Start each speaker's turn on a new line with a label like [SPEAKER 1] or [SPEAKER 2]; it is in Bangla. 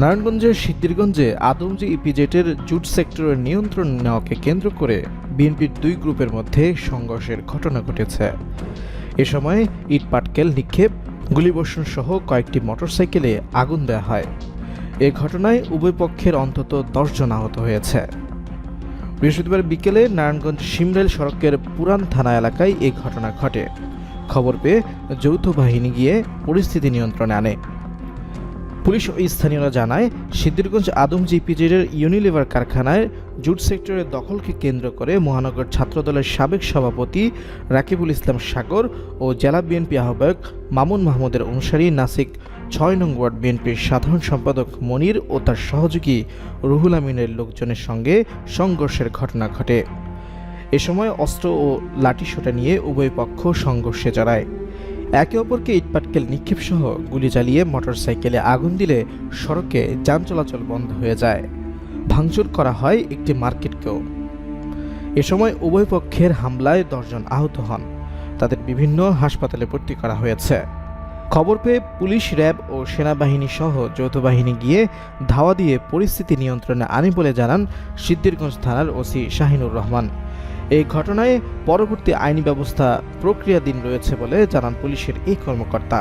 [SPEAKER 1] নারায়ণগঞ্জের সিদ্ধিরগঞ্জে আদমজি ইপিজেটের জুট সেক্টরের নিয়ন্ত্রণ নেওয়াকে কেন্দ্র করে বিএনপির দুই গ্রুপের মধ্যে সংঘর্ষের ঘটনা ঘটেছে। এ সময় ইট পাটকেল নিক্ষেপ, গুলিবর্ষণ সহ কয়েকটি মোটরসাইকেলে আগুন দেওয়া হয়। এ ঘটনায় উভয় পক্ষের অন্তত দশজন আহত হয়েছে। বৃহস্পতিবার বিকেলে নারায়ণগঞ্জ সিমরেল সড়কের পুরান থানা এলাকায় এই ঘটনা ঘটে। খবর পেয়ে যৌথ বাহিনী গিয়ে পরিস্থিতি নিয়ন্ত্রণে আনে। পুলিশ ও স্থানীয়রা জানায়, সিদ্ধিরগঞ্জ আদমজি পিজেডের ইউনিলিভার কারখানায় জুট সেক্টরের দখলকে কেন্দ্র করে মহানগর ছাত্রদলের সাবেক সভাপতি রাকিবুল ইসলাম সাগর ও জেলা বিএনপি আহ্বায়ক মামুন মাহমুদের অনুসারী নাসিক ছয় নং ওয়ার্ড বিএনপির সাধারণ সম্পাদক মনির ও তার সহযোগী রুহুল আমিনের লোকজনের সঙ্গে সংঘর্ষের ঘটনা ঘটে। এ সময় অস্ত্র ও লাঠিসোটা নিয়ে উভয় পক্ষ সংঘর্ষে জড়ায়। একে অপরকে ইটপাটকেল নিক্ষেপ সহ গুলি চালিয়ে মোটরসাইকেলে আগুন দিলে সড়কে যান চলাচল বন্ধ হয়ে যায়। ভাঙচুর করা হয় একটি মার্কেটকেও। এ সময় উভয় পক্ষের হামলায় দশজন আহত হন। তাদের বিভিন্ন হাসপাতালে ভর্তি করা হয়েছে। খবর পেয়ে পুলিশ, র্যাব ও সেনাবাহিনী সহ যৌথ বাহিনী গিয়ে ধাওয়া দিয়ে পরিস্থিতি নিয়ন্ত্রণে আনে বলে জানান সিদ্দিরগঞ্জ থানার ওসি শাহিনুর রহমান। এই ঘটনায় পরবর্তী আইনি ব্যবস্থা প্রক্রিয়াধীন রয়েছে বলে জানান পুলিশের এই কর্মকর্তা।